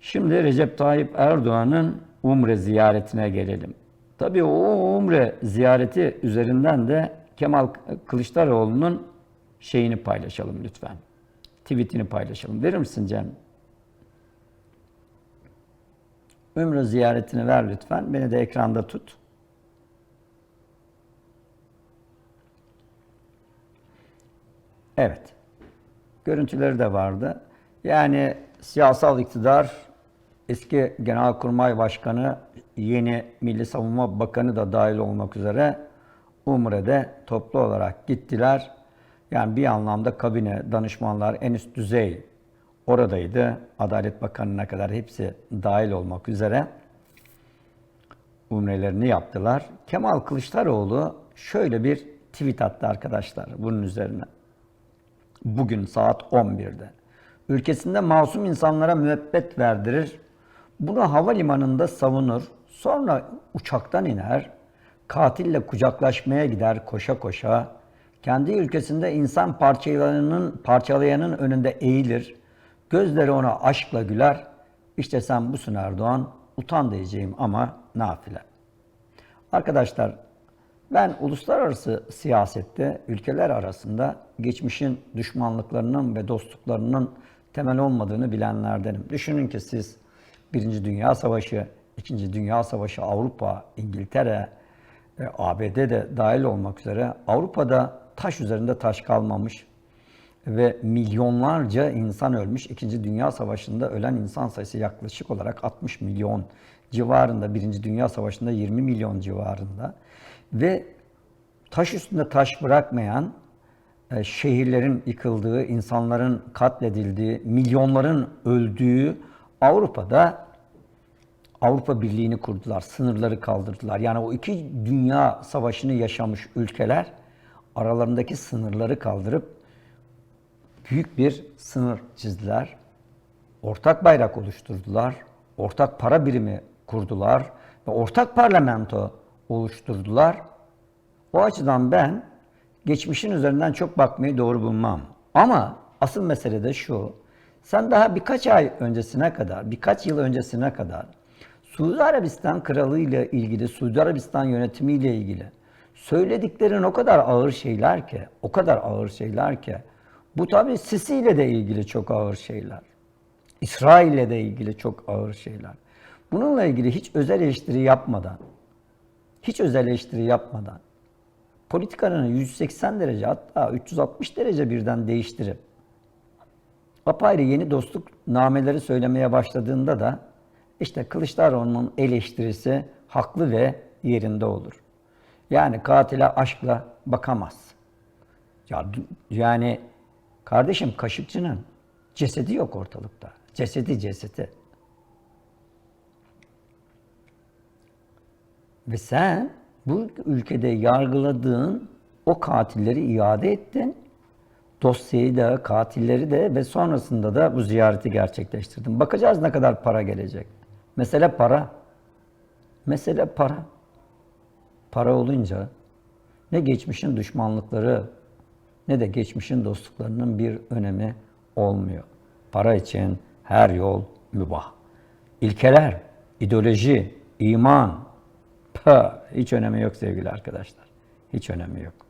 Şimdi Recep Tayyip Erdoğan'ın Umre ziyaretine gelelim. Tabii o Umre ziyareti üzerinden de Kemal Kılıçdaroğlu'nun şeyini paylaşalım lütfen. Tweetini paylaşalım. Verir misin Cem? Umre ziyaretini ver lütfen. Beni de ekranda tut. Evet. Görüntüleri de vardı. Yani siyasal iktidar eski Genelkurmay Başkanı, yeni Milli Savunma Bakanı da dahil olmak üzere Umre'de toplu olarak gittiler. Yani bir anlamda kabine, danışmanlar en üst düzey oradaydı. Adalet Bakanı'na kadar hepsi dahil olmak üzere umrelerini yaptılar. Kemal Kılıçdaroğlu şöyle bir tweet attı arkadaşlar bunun üzerine. Bugün saat 11'de. Ülkesinde masum insanlara müebbet verdirir. Bunu havalimanında savunur. Sonra uçaktan iner. Katille kucaklaşmaya gider koşa koşa. Kendi ülkesinde insan parçalayanın, parçalayanın önünde eğilir. Gözleri ona aşkla güler. İşte sen busun Erdoğan. Utan diyeceğim ama nafile. Arkadaşlar ben uluslararası siyasette ülkeler arasında geçmişin düşmanlıklarının ve dostluklarının temel olmadığını bilenlerdenim. Düşünün ki siz Birinci Dünya Savaşı, İkinci Dünya Savaşı, Avrupa, İngiltere, e, ABD de dahil olmak üzere Avrupa'da taş üzerinde taş kalmamış ve milyonlarca insan ölmüş. İkinci Dünya Savaşı'nda ölen insan sayısı yaklaşık olarak 60 milyon civarında. Birinci Dünya Savaşı'nda 20 milyon civarında. Ve taş üstünde taş bırakmayan, e, şehirlerin yıkıldığı, insanların katledildiği, milyonların öldüğü Avrupa'da Avrupa Birliği'ni kurdular, sınırları kaldırdılar. Yani o iki dünya savaşını yaşamış ülkeler aralarındaki sınırları kaldırıp büyük bir sınır çizdiler. Ortak bayrak oluşturdular. Ortak para birimi kurdular ve ortak parlamento oluşturdular. O açıdan ben geçmişin üzerinden çok bakmayı doğru bulmam. Ama asıl mesele de şu. Sen daha birkaç ay öncesine kadar, birkaç yıl öncesine kadar Suudi Arabistan kralı ile ilgili, Suudi Arabistan yönetimi ile ilgili söylediklerin o kadar ağır şeyler ki, o kadar ağır şeyler ki bu tabi Sisi ile de ilgili çok ağır şeyler. İsrail ile de ilgili çok ağır şeyler. Bununla ilgili hiç özel eleştiri yapmadan, hiç özel eleştiri yapmadan politikanın 180 derece hatta 360 derece birden değiştirip apayrı yeni dostluk nameleri söylemeye başladığında da işte Kılıçdaroğlu'nun eleştirisi haklı ve yerinde olur. Yani katile aşkla bakamaz. Ya, yani kardeşim Kaşıkçı'nın cesedi yok ortalıkta. Cesedi cesedi. Ve sen bu ülkede yargıladığın o katilleri iade ettin. Dosyayı da, katilleri de ve sonrasında da bu ziyareti gerçekleştirdin. Bakacağız ne kadar para gelecek. Mesele para. Mesele para. Para olunca ne geçmişin düşmanlıkları ne de geçmişin dostluklarının bir önemi olmuyor. Para için her yol mübah. İlkeler, ideoloji, iman, pah, hiç önemi yok sevgili arkadaşlar. Hiç önemi yok.